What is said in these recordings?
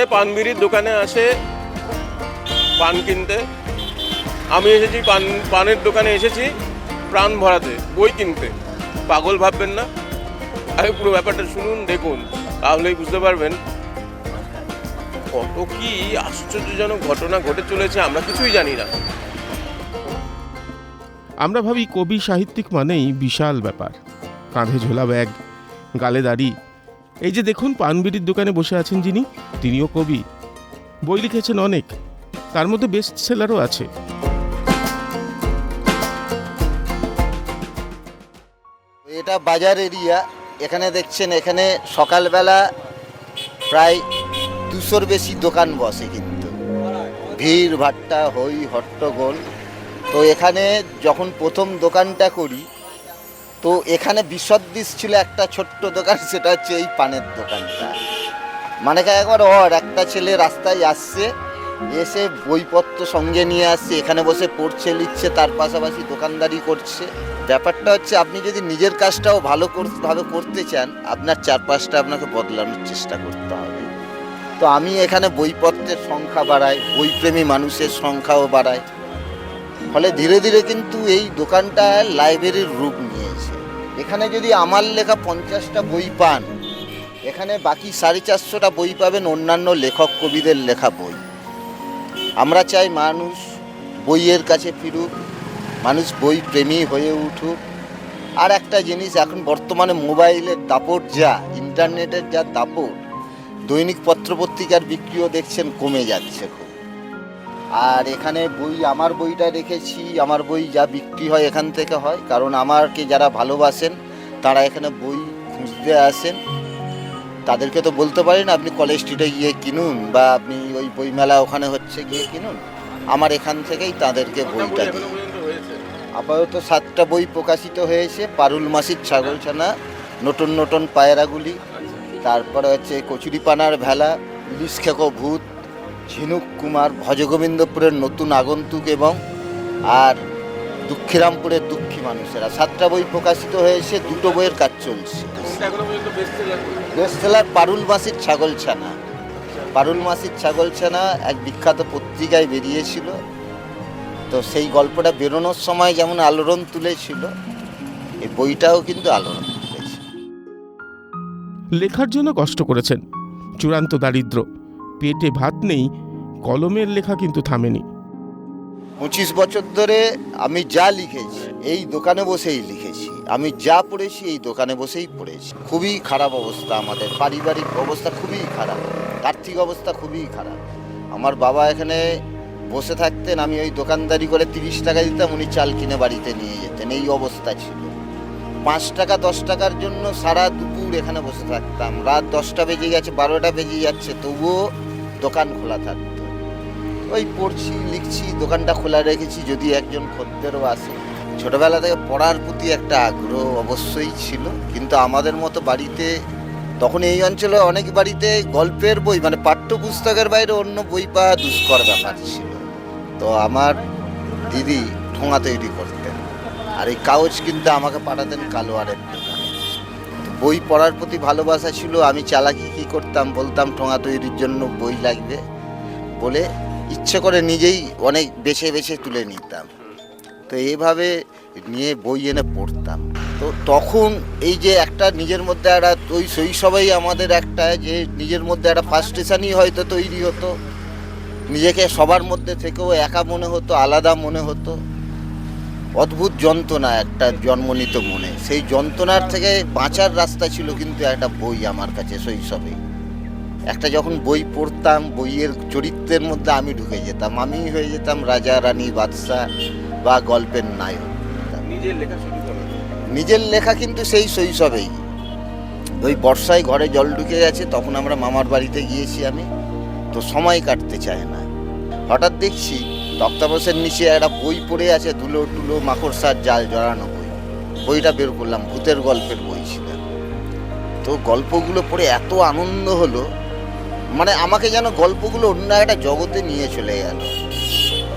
অনেকে পানবিড়ির দোকানে আসে পান কিনতে। আমি এসেছি, পান, পানের দোকানে এসেছি প্রাণ ভরাতে, বই কিনতে। পাগল ভাববেন না। আগে পুরো ব্যাপারটা শুনুন, দেখুন, তাহলেই বুঝতে পারবেন। কত কি আশ্চর্যজনক ঘটনা ঘটে চলেছে, আমরা কিছুই জানি না। আমরা ভাবি কবি সাহিত্যিক মানেই বিশাল ব্যাপার। কাঁধে ঝোলা ব্যাগ, গালে দাড়ি এই যে দেখুন পানবিড়ির দোকানে বসে আছেন যিনি, তিনিও কবি। বই লিখেছেন অনেক। তার মধ্যে বেস্ট সেলারও আছে। এটা বাজার এরিয়া। এখানে দেখছেন, এখানে সকালবেলা প্রায় দুশোর বেশি দোকান বসে কিন্তু। ভিড়, ভাট্টা, হই, হট্টগোল। তো এখানে যখন প্রথম দোকানটা করি তো এখানে বিসদৃশ ছিল একটা ছোট্ট দোকান, সেটা হচ্ছে এই পানের দোকানটা। মানে একবার ওর একটা ছেলে রাস্তায় আসছে, এসে বইপত্র সঙ্গে নিয়ে আসছে, এখানে বসে পড়ছে, লিখছে, তার পাশাপাশি দোকানদারি করছে। ব্যাপারটা হচ্ছে, আপনি যদি নিজের কাজটাও ভালো কর- ভাবে করতে চান, আপনার চারপাশটা আপনাকে বদলানোর চেষ্টা করতে হবে। তো আমি এখানে বইপত্রের সংখ্যা বাড়াই, বইপ্রেমী মানুষের সংখ্যাও বাড়াই। ফলে ধীরে ধীরে কিন্তু এই দোকানটা লাইব্রেরির রূপ এখানে যদি আমার লেখা পঞ্চাশটা বই পান, এখানে বাকি সাড়ে চারশোটা বই পাবেন অন্যান্য লেখক কবিদের লেখা বই। আমরা চাই মানুষ বইয়ের কাছে ফিরুক, মানুষ বই প্রেমী হয়ে উঠুক। আর একটা জিনিস, এখন বর্তমানে মোবাইলের দাপট যা, ইন্টারনেটের যা দাপট, দৈনিক পত্রপত্রিকার বিক্রিও দেখছেন কমে যাচ্ছে খুব। আর এখানে বই আমার বইটা রেখেছি আমার বই যা বিক্রি হয় এখান থেকে হয় কারণ আমাকে যারা ভালোবাসেন তারা এখানে বই খুঁজতে আসেন। তাদেরকে তো বলতে পারি না আপনি কলেজ স্ট্রিটে গিয়ে কিনুন বা আপনি ওই বইমেলা ওখানে হচ্ছে গিয়ে কিনুন। আমার এখান থেকেই তাদেরকে বইটা দিই। আপাতত সাতটা বই প্রকাশিত হয়েছে পারুল মাসির ছাগলছানা নতুন নতুন পায়রাগুলি তারপরে হচ্ছে কচুরিপানার ভেলা ইলিশ খেকো ভূত ঝিনুক কুমার ভজগোবিন্দপুরের নতুন আগন্তুক এবং আর দুঃখিরামপুরের দুঃখী মানুষেরা। সাতটা বই প্রকাশিত হয়েছে দুটো বইয়ের কাজ চলছে। বেস্টসেলার পারুল মাসির ছাগলছানা পারুল মাসির ছাগলছানা এক বিখ্যাত পত্রিকায় বেরিয়েছিল। তো সেই গল্পটা বেরোনোর সময় যেমন আলোড়ন তুলেছিল এই বইটাও কিন্তু আলোড়ন তুলেছে। লেখার জন্য কষ্ট করেছেন। চূড়ান্ত দারিদ্র। পেটে ভাত নেই, কলমের লেখা কিন্তু থামেনি। পঁচিশ বছর ধরে আমি যা লিখেছি, এই দোকানে বসেই লিখেছি। আমি যা পড়েছি, এই দোকানে বসেই পড়েছি। খুবই খারাপ অবস্থা আমাদের, পারিবারিক অবস্থা খুবই খারাপ, আর্থিক অবস্থা খুবই খারাপ। আমার বাবা এখানে বসে থাকতেন, আমি ওই দোকানদারি করে তিরিশ টাকা দিতাম, উনি চাল কিনে বাড়িতে নিয়ে যেতেন, এই অবস্থা ছিল। পাঁচ টাকা, দশ টাকার জন্য সারা দুপুর এখানে বসে থাকতাম। রাত দশটা বেজে গেছে, বারোটা বেজে যাচ্ছে, তবুও দোকান খোলা থাকতো। ওই পড়ছি, লিখছি, দোকানটা খোলা রেখেছি, যদি একজন খদ্দেরও আসে। ছোটবেলা থেকে পড়ার প্রতি একটা আগ্রহ অবশ্যই ছিল, কিন্তু আমাদের মতো বাড়িতে, তখন এই অঞ্চলে অনেক বাড়িতে গল্পের বই মানে পাঠ্যপুস্তকের বাইরে অন্য বই পাওয়া দুষ্কর ব্যাপার ছিল। তো আমার দিদি ঠোঙা তৈরি করতেন। আর এই কাগজ কিনতে আমাকে পাঠাতেন কালোয়ারের দোকানে বই পড়ার প্রতি ভালোবাসা ছিল, আমি চালাকি কী করতাম বলতাম, ঠোঙা তৈরির জন্য বই লাগবে বলে ইচ্ছে করে নিজেই অনেক বেছে বেছে তুলে নিতাম। তো এইভাবে নিয়ে বই এনে পড়তাম। তো তখন এই যে একটা নিজের মধ্যে একটা, ওই শৈশবেই আমাদের একটা যে নিজের মধ্যে একটা ফার্স্টেশনই হয়তো তৈরি হতো। নিজেকে সবার মধ্যে থেকেও একা মনে হতো, আলাদা মনে হতো। অদ্ভুত যন্ত্রণা একটা জন্মনিত মনে। সেই যন্ত্রণার থেকে বাঁচার রাস্তা ছিল কিন্তু একটা বই আমার কাছে শৈশবে। একটা যখন বই পড়তাম বইয়ের চরিত্রের মধ্যে আমি ঢুকে যেতাম। আমি হয়ে যেতাম রাজা রানী বাদশাহ বা গল্পের নায়ক। নিজের লেখা নিজের লেখা কিন্তু সেই শৈশবেই। ওই বর্ষায় ঘরে জল ঢুকে গেছে তখন আমরা মামার বাড়িতে গিয়েছি আমি। তো সময় কাটতে চায় না। হঠাৎ দেখছি তক্তাবসের নিচে একটা বই পড়ে আছে, ধুলো, টুলো, মাকড়সার জাল জড়ানো বই। বইটা বের করলাম, ভূতের গল্পের বই ছিল। তো গল্পগুলো পড়ে এত আনন্দ হলো মানে আমাকে যেন গল্পগুলো অন্য একটা জগতে নিয়ে চলে গেল।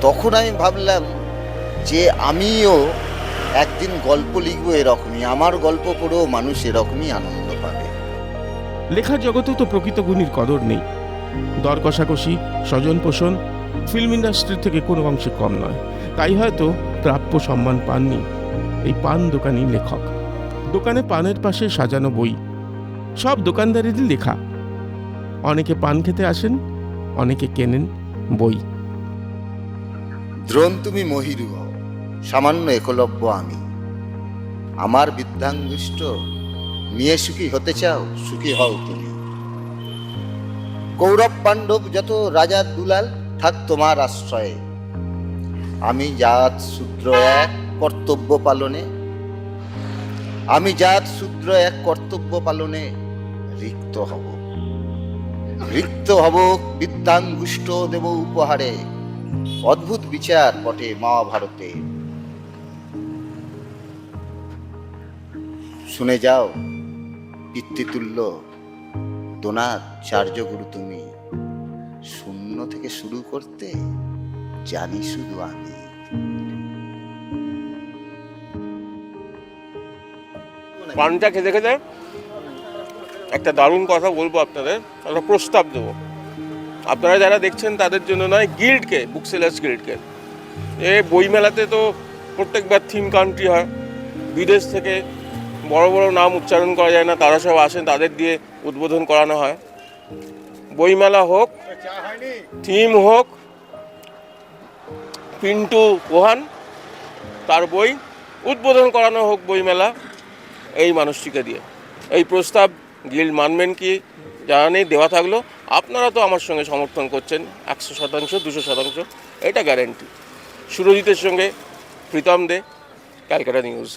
তখন আমি ভাবলাম যে আমিও একদিন গল্প লিখব এরকমই, আমার গল্প পড়েও মানুষ এরকমই আনন্দ পাবে। লেখার জগতেও তো প্রকৃত গুণীর কদর নেই। দর কষাকষি স্বজন পোষণ ফিল্ম ইন্ডাস্ট্রি থেকে কোনো অংশে কম নয়। তাই হয়তো প্রাপ্য সম্মান পাননি এই পান দোকানি লেখক। দোকানে পানের পাশে সাজানো বই। সব দোকানদারেরই লেখা। অনেকে পান খেতে আসেন, অনেকে কেনেন বই। দ্রোণ তুমি মহিরু সামান্য একলব্য আমি। আমার বিদ্যাঙ্গুষ্ট, নিয়ে সুখী হতে চাও, সুখী হও তুমি। কৌরব পাণ্ডব যত রাজার দুলাল থাক তোমার আশ্রয়ে। আমি জাত শূদ্র এক, কর্তব্য পালনে। আমি জাত শূদ্র এক, কর্তব্য পালনে রিক্ত হব। রিক্ত হব বিদ্যাঙ্গুষ্ট দেব উপহারে। অদ্ভুত বিচার বটে মহাভারতে। শুনে যাও, পিতৃতুল্য দোনাথ চার্যগুরু তুমি। শুরু করতে জানি শুধু আমি। পানটা খেতে খেতে একটা দারুণ কথা বলব আপনাদের, একটা প্রস্তাব দেবো। আপনারা যারা দেখছেন তাদের জন্য নয়, গিল্ডকে বুক সেলার্স গিল্ডকে। এ বইমেলাতে তো প্রত্যেকবার থিম কান্ট্রি হয়। বিদেশ থেকে বড় বড় নাম উচ্চারণ করা যায় না, তারা সব আসেন, তাদের দিয়ে উদ্বোধন করানো হয়। বইমেলা হোক, থিম হোক, পিন্টু পোহান তার বই, উদ্বোধন করানো হোক বইমেলা, এই মানুষটিকে দিয়ে। এই প্রস্তাব, গিল্ড মানবেন কি জানা নেই দেওয়া থাকল। আপনারা তো আমার সঙ্গে সমর্থন করছেন, একশো শতাংশ, দুশো শতাংশ, এটা গ্যারেন্টি সুরজিতের সঙ্গে প্রীতম দে, ক্যালকাটা নিউজ।